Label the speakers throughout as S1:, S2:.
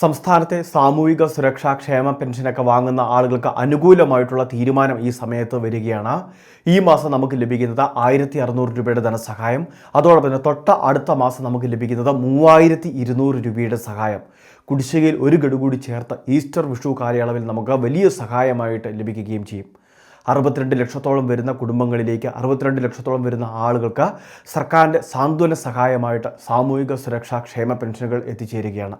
S1: സംസ്ഥാനത്തെ സാമൂഹിക സുരക്ഷാ ക്ഷേമ പെൻഷനൊക്കെ വാങ്ങുന്ന ആളുകൾക്ക് അനുകൂലമായിട്ടുള്ള തീരുമാനം ഈ സമയത്ത് വരികയാണ്. ഈ മാസം നമുക്ക് ലഭിക്കുന്നത് ആയിരത്തി അറുന്നൂറ് രൂപയുടെ ധനസഹായം. അതോടൊപ്പം തന്നെ തൊട്ട അടുത്ത മാസം നമുക്ക് ലഭിക്കുന്നത് മൂവായിരത്തി ഇരുന്നൂറ് രൂപയുടെ സഹായം. കുടിശ്ശികയിൽ ഒരു ഗഡു കൂടി ചേർത്ത് ഈസ്റ്റർ വിഷു കാലയളവിൽ നമുക്ക് വലിയ സഹായമായിട്ട് ലഭിക്കുകയും ചെയ്യും. അറുപത്തിരണ്ട് ലക്ഷത്തോളം വരുന്ന കുടുംബങ്ങളിലേക്ക് അറുപത്തിരണ്ട് ലക്ഷത്തോളം വരുന്ന ആളുകൾക്ക് സർക്കാരിന്റെ സാന്ത്വന സഹായമായിട്ട് സാമൂഹിക സുരക്ഷാ ക്ഷേമ പെൻഷനുകൾ എത്തിച്ചേരുകയാണ്.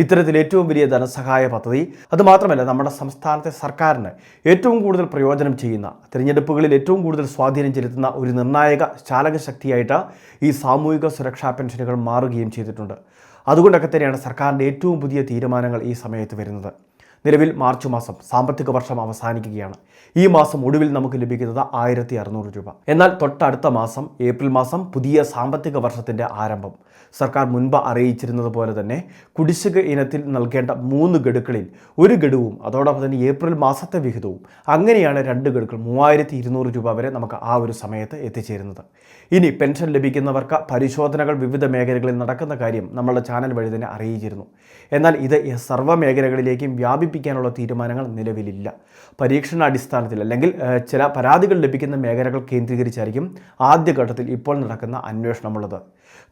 S1: ഇത്തരത്തിൽ ഏറ്റവും വലിയ ധനസഹായ പദ്ധതി. അതുമാത്രമല്ല നമ്മുടെ സംസ്ഥാനത്തെ സർക്കാരിന് ഏറ്റവും കൂടുതൽ പ്രയോജനം ചെയ്യുന്ന തിരഞ്ഞെടുപ്പുകളിൽ ഏറ്റവും കൂടുതൽ സ്വാധീനം ചെലുത്തുന്ന ഒരു നിർണായക ചാലകശക്തിയായിട്ട് ഈ സാമൂഹിക സുരക്ഷാ പെൻഷനുകൾ മാറുകയും ചെയ്തിട്ടുണ്ട്. അതുകൊണ്ടൊക്കെ തന്നെയാണ് സർക്കാരിന്റെ ഏറ്റവും പുതിയ തീരുമാനങ്ങൾ ഈ സമയത്ത് വരുന്നത്. നിലവിൽ മാർച്ച് മാസം സാമ്പത്തിക വർഷം അവസാനിക്കുകയാണ്. ഈ മാസം ഒടുവിൽ നമുക്ക് ലഭിക്കുന്നത് ആയിരത്തി അറുന്നൂറ് രൂപ. എന്നാൽ തൊട്ടടുത്ത മാസം ഏപ്രിൽ മാസം പുതിയ സാമ്പത്തിക വർഷത്തിന്റെ ആരംഭം. സർക്കാർ മുൻപ് അറിയിച്ചിരുന്നത് പോലെ തന്നെ കുടിശ്ശിക ഇനത്തിൽ നൽകേണ്ട മൂന്ന് ഗഡുക്കളിൽ ഒരു ഗഡുവും അതോടൊപ്പം തന്നെ ഏപ്രിൽ മാസത്തെ വിഹിതവും അങ്ങനെയാണ് രണ്ട് ഗഡുക്കൾ മൂവായിരത്തി ഇരുന്നൂറ് രൂപ വരെ നമുക്ക് ആ ഒരു സമയത്ത് എത്തിച്ചേരുന്നത്. ഇനി പെൻഷൻ ലഭിക്കുന്നവർക്ക് പരിശോധനകൾ വിവിധ മേഖലകളിൽ നടക്കുന്ന കാര്യം നമ്മളുടെ ചാനൽ വഴി തന്നെ അറിയിച്ചിരുന്നു. എന്നാൽ ഇത് സർവ മേഖലകളിലേക്കും വ്യാപിപ്പിക്കാനുള്ള തീരുമാനങ്ങൾ നിലവിലില്ല. പരീക്ഷണാടിസ്ഥാനത്തിൽ അല്ലെങ്കിൽ ചില പരാതികൾ ലഭിക്കുന്ന മേഖലകൾ കേന്ദ്രീകരിച്ചായിരിക്കും ആദ്യഘട്ടത്തിൽ ഇപ്പോൾ നടക്കുന്ന അന്വേഷണമുള്ളത്.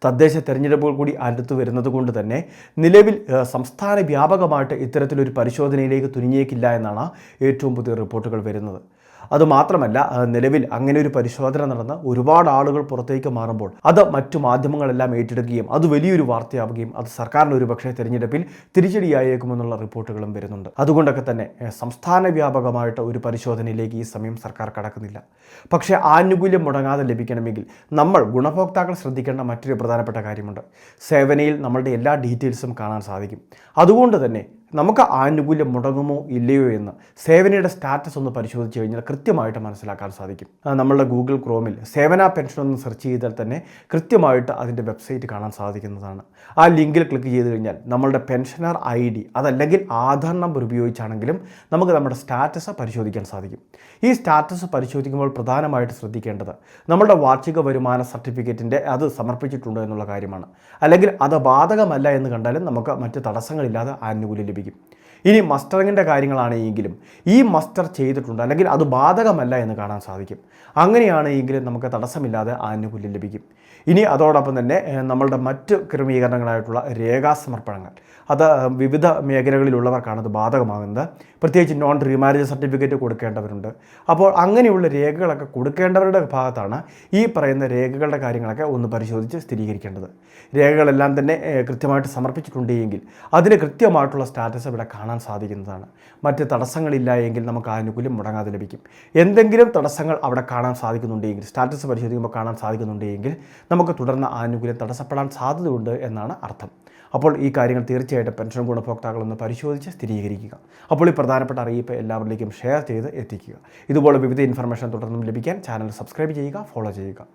S1: തദ്ദേശ തെരഞ്ഞെടുപ്പുകൾ കൂടി അടുത്തു വരുന്നത് കൊണ്ട് തന്നെ നിലവിൽ സംസ്ഥാന വ്യാപകമായിട്ട് ഇത്തരത്തിലൊരു പരിശോധനയിലേക്ക് തുനിഞ്ഞേക്കില്ല എന്നാണ് ഏറ്റവും പുതിയ റിപ്പോർട്ടുകൾ വരുന്നത്. അതുമാത്രമല്ല നിലവിൽ അങ്ങനെ ഒരു പരിശോധന നടന്ന് ഒരുപാട് ആളുകൾ പുറത്തേക്ക് മാറുമ്പോൾ അത് മറ്റു മാധ്യമങ്ങളെല്ലാം ഏറ്റെടുക്കുകയും അത് വലിയൊരു വാർത്തയാവുകയും അത് സർക്കാരിന് ഒരു പക്ഷേ തിരഞ്ഞെടുപ്പിൽ തിരിച്ചടിയായേക്കുമെന്നുള്ള റിപ്പോർട്ടുകളും വരുന്നുണ്ട്. അതുകൊണ്ടൊക്കെ തന്നെ സംസ്ഥാന വ്യാപകമായിട്ട് ഒരു പരിശോധനയിലേക്ക് ഈ സമയം സർക്കാർ കടക്കുന്നില്ല. പക്ഷേ ആനുകൂല്യം മുടങ്ങാതെ ലഭിക്കണമെങ്കിൽ നമ്മൾ ഗുണഭോക്താക്കൾ ശ്രദ്ധിക്കേണ്ട മറ്റൊരു പ്രധാനപ്പെട്ട കാര്യമുണ്ട്. സേവനയിൽ നമ്മളുടെ എല്ലാ ഡീറ്റെയിൽസും കാണാൻ സാധിക്കും. അതുകൊണ്ട് തന്നെ നമുക്ക് ആനുകൂല്യം മുടങ്ങുമോ ഇല്ലയോ എന്ന് സേവനയുടെ സ്റ്റാറ്റസ് ഒന്ന് പരിശോധിച്ച് കഴിഞ്ഞാൽ കൃത്യമായിട്ട് മനസ്സിലാക്കാൻ സാധിക്കും. നമ്മളുടെ ഗൂഗിൾ ക്രോമിൽ സേവന പെൻഷൻ ഒന്ന് സെർച്ച് ചെയ്താൽ തന്നെ കൃത്യമായിട്ട് അതിന്റെ വെബ്സൈറ്റ് കാണാൻ സാധിക്കുന്നതാണ്. ആ ലിങ്കിൽ ക്ലിക്ക് ചെയ്ത് കഴിഞ്ഞാൽ നമ്മളുടെ പെൻഷനർ ഐ ഡി അതല്ലെങ്കിൽ ആധാർ നമ്പർ ഉപയോഗിച്ചാണെങ്കിലും നമുക്ക് നമ്മുടെ സ്റ്റാറ്റസ് പരിശോധിക്കാൻ സാധിക്കും. ഈ സ്റ്റാറ്റസ് പരിശോധിക്കുമ്പോൾ പ്രധാനമായിട്ട് ശ്രദ്ധിക്കേണ്ടത് നമ്മളുടെ വാർഷിക വരുമാന സർട്ടിഫിക്കറ്റിന്റെ അത് സമർപ്പിച്ചിട്ടുണ്ടോ എന്നുള്ള കാര്യമാണ്. അല്ലെങ്കിൽ അത് ബാധകമല്ല എന്ന് കണ്ടാലും നമുക്ക് മറ്റ് തടസ്സങ്ങളില്ലാതെ ആനുകൂല്യം ലഭിക്കും. коллеги. ഇനി മസ്റ്ററിങ്ങിന്റെ കാര്യങ്ങളാണെങ്കിലും ഈ മസ്റ്റർ ചെയ്തിട്ടുണ്ട് അല്ലെങ്കിൽ അത് ബാധകമല്ല എന്ന് കാണാൻ സാധിക്കും. അങ്ങനെയാണെങ്കിലും നമുക്ക് തടസ്സമില്ലാതെ ആനുകൂല്യം ലഭിക്കും. ഇനി അതോടൊപ്പം തന്നെ നമ്മളുടെ മറ്റ് ക്രമീകരണങ്ങളായിട്ടുള്ള രേഖാസമർപ്പണങ്ങൾ. അത് വിവിധ മേഖലകളിലുള്ളവർക്കാണ് അത് ബാധകമാകുന്നത്. പ്രത്യേകിച്ച് നോൺ റീമാരേജ് സർട്ടിഫിക്കറ്റ് കൊടുക്കേണ്ടവരുണ്ട്. അപ്പോൾ അങ്ങനെയുള്ള രേഖകളൊക്കെ കൊടുക്കേണ്ടവരുടെ ഭാഗത്താണ് ഈ പറയുന്ന രേഖകളുടെ കാര്യങ്ങളൊക്കെ ഒന്ന് പരിശോധിച്ച് സ്ഥിരീകരിക്കേണ്ടത്. രേഖകളെല്ലാം തന്നെ കൃത്യമായിട്ട് സമർപ്പിച്ചിട്ടുണ്ടെങ്കിൽ അതിന് കൃത്യമായിട്ടുള്ള സ്റ്റാറ്റസ് ഇവിടെ കാണാൻ സാധിക്കുന്നതാണ്. മറ്റ് തടസ്സങ്ങളില്ല എങ്കിൽ നമുക്ക് ആനുകൂല്യം മുടങ്ങാതെ ലഭിക്കും. എന്തെങ്കിലും തടസ്സങ്ങൾ അവിടെ കാണാൻ സാധിക്കുന്നുണ്ടെങ്കിൽ സ്റ്റാറ്റസ് പരിശോധിക്കുമ്പോൾ കാണാൻ സാധിക്കുന്നുണ്ടെങ്കിൽ നമുക്ക് തുടർന്ന് ആനുകൂല്യം തടസ്സപ്പെടാൻ സാധ്യതയുണ്ട് എന്നാണ് അർത്ഥം. അപ്പോൾ ഈ കാര്യങ്ങൾ തീർച്ചയായിട്ടും പെൻഷൻ ഗുണഭോക്താക്കളൊന്ന് പരിശോധിച്ച് സ്ഥിരീകരിക്കുക. അപ്പോൾ ഈ പ്രധാനപ്പെട്ട അറിയിപ്പ് എല്ലാവരിലേക്കും ഷെയർ ചെയ്ത് എത്തിക്കുക. ഇതുപോലെ വിവിധ ഇൻഫർമേഷൻ തുടർന്നും ലഭിക്കാൻ ചാനൽ സബ്സ്ക്രൈബ് ചെയ്യുക ഫോളോ ചെയ്യുക.